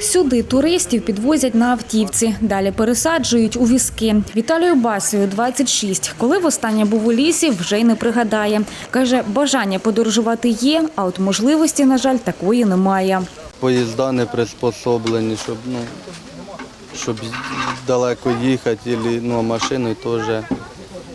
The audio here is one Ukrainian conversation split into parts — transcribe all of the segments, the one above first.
Сюди туристів підвозять на автівці, далі пересаджують у візки. Віталію Басію 26. Коли востаннє був у лісі, вже й не пригадає. Каже, бажання подорожувати є, а от можливості, на жаль, такої немає. Поїзда не приспособлені, щоб, ну, щоб далеко їхати, ну, машиною теж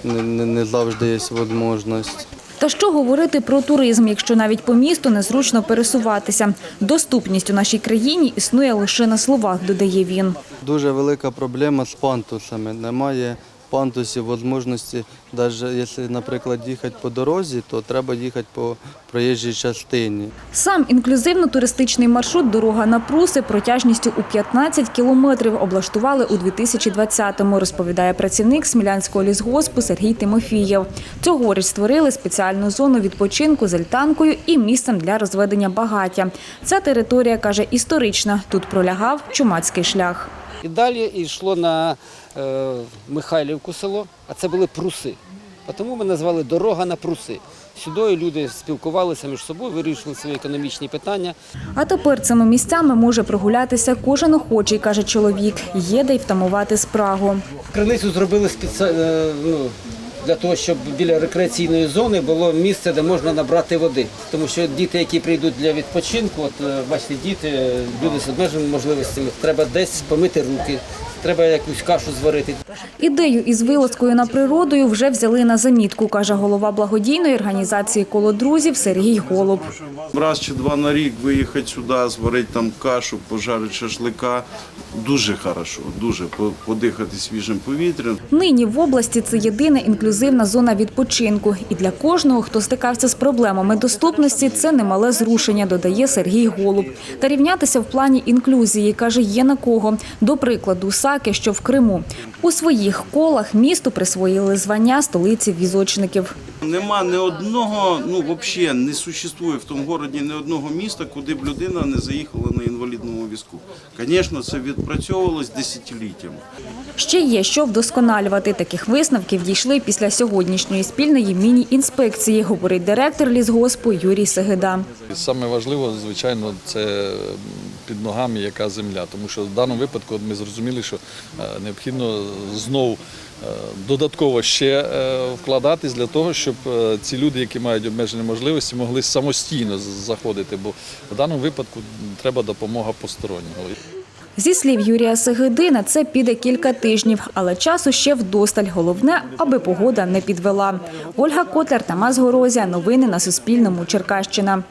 не, не завжди є можливість. Та що говорити про туризм, якщо навіть по місту незручно пересуватися? Доступність у нашій країні існує лише на словах, додає він. Дуже велика проблема з пантусами. Немає пантусів, можливості, навіть якщо, наприклад, їхати по дорозі, то треба їхати по проїжджій частині. Сам інклюзивно-туристичний маршрут «Дорога на Пруси» протяжністю у 15 кілометрів облаштували у 2020-му, розповідає працівник Смілянського лісгоспу Сергій Тимофієв. Цьогоріч створили спеціальну зону відпочинку з альтанкою і місцем для розведення багаття. Ця територія, каже, історична. Тут пролягав чумацький шлях. І далі йшло на е, Михайлівку село, а це були пруси. А Тому ми назвали дорога на пруси. Сюди люди спілкувалися між собою, вирішили свої економічні питання. А тепер цими місцями може прогулятися кожен охочий, каже чоловік. Є де й втамувати спрагу. Криницю зробили спеціально ну, для того, щоб біля рекреаційної зони було місце, де можна набрати води. Тому що діти, які прийдуть для відпочинку, от е, бачите, діти, люди з обмеженими можливостями, треба десь помити руки, треба якусь кашу зварити. Ідею із вилазкою на природою вже взяли на замітку, каже голова благодійної організації коло друзів Сергій Голуб. Раз чи два на рік виїхати сюди, зварити там кашу, пожарити шашлика. Дуже хорошо, дуже подихати свіжим повітрям. Нині в області це єдина інклюзивна зона відпочинку. І для кожного, хто стикався з проблемами доступності, це немале зрушення, додає Сергій Голуб. Та рівнятися в плані інклюзії, каже, є на кого. До прикладу, Саки, що в Криму. У своїх колах місту присвоїли звання столиці візочників. Нема ні одного, ну взагалі не существує в тому городі ні одного міста, куди б людина не заїхала на інвалідному візку. Звісно, це відпрацьовувалось десятиліттями. Ще є що вдосконалювати. Таких висновків дійшли після сьогоднішньої спільної міні-інспекції, говорить директор лісгоспу Юрій Сегеда. Саме важливо, звичайно, це під ногами яка земля. Тому що в даному випадку ми зрозуміли, що е, необхідно знов е, додатково ще е, вкладатись для того, щоб ці люди, які мають обмежені можливості, могли самостійно заходити. Бо в даному випадку треба допомога постороннього. Зі слів Юрія Сегиди, на це піде кілька тижнів, але часу ще вдосталь. Головне, аби погода не підвела. Ольга Котляр, Тамас Горозія. Новини на Суспільному. Черкащина.